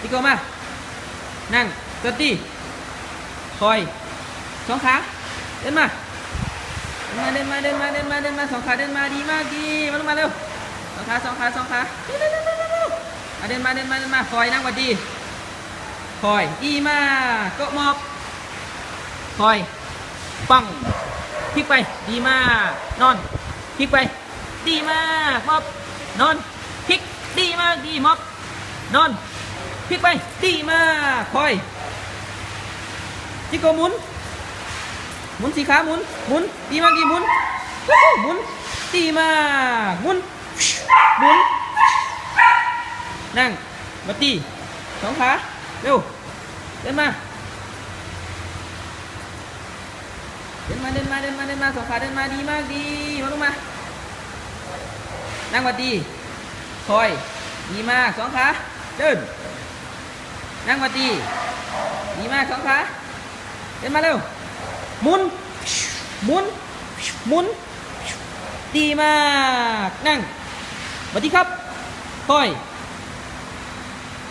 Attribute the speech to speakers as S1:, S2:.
S1: จิโกมา นั่งสตีคอยสองขาเดินมาเดินมาเดินมาเดินมาเดินมาเดินมาสองขาเดินมาดีมากดีมาลงมาเร็วสองขาสองขาสองขาเร็วเร็วเร็วเดินมาเดินมาเดินมาคอยนั่งว่าดีคอยดีมากกาะหมอบคอยปังพลิกไปดีมากนอนพลิกไป ดีมากมอบนอนพลิกดีมากดีมอบนอน พลิกไป ดีมากคอยจิโกหมุน หมุนสีขาหมุน หมุน ดีมากดีหมุน หมุน ดีมาก หมุน หมุน นั่งมาตีสองขาเร็วเดินมาเดินมาเดินมาเดินมาเดินมาสองขาเดินมาดีมากดีมาลงมา นั่งหวัดดีคอย ดีมากสองขาเดิน นั่งมาดีดีมากสองขาเดินมาเร็วหมุนหมุนหมุนดีมาก นั่งสวัสดีครับคอย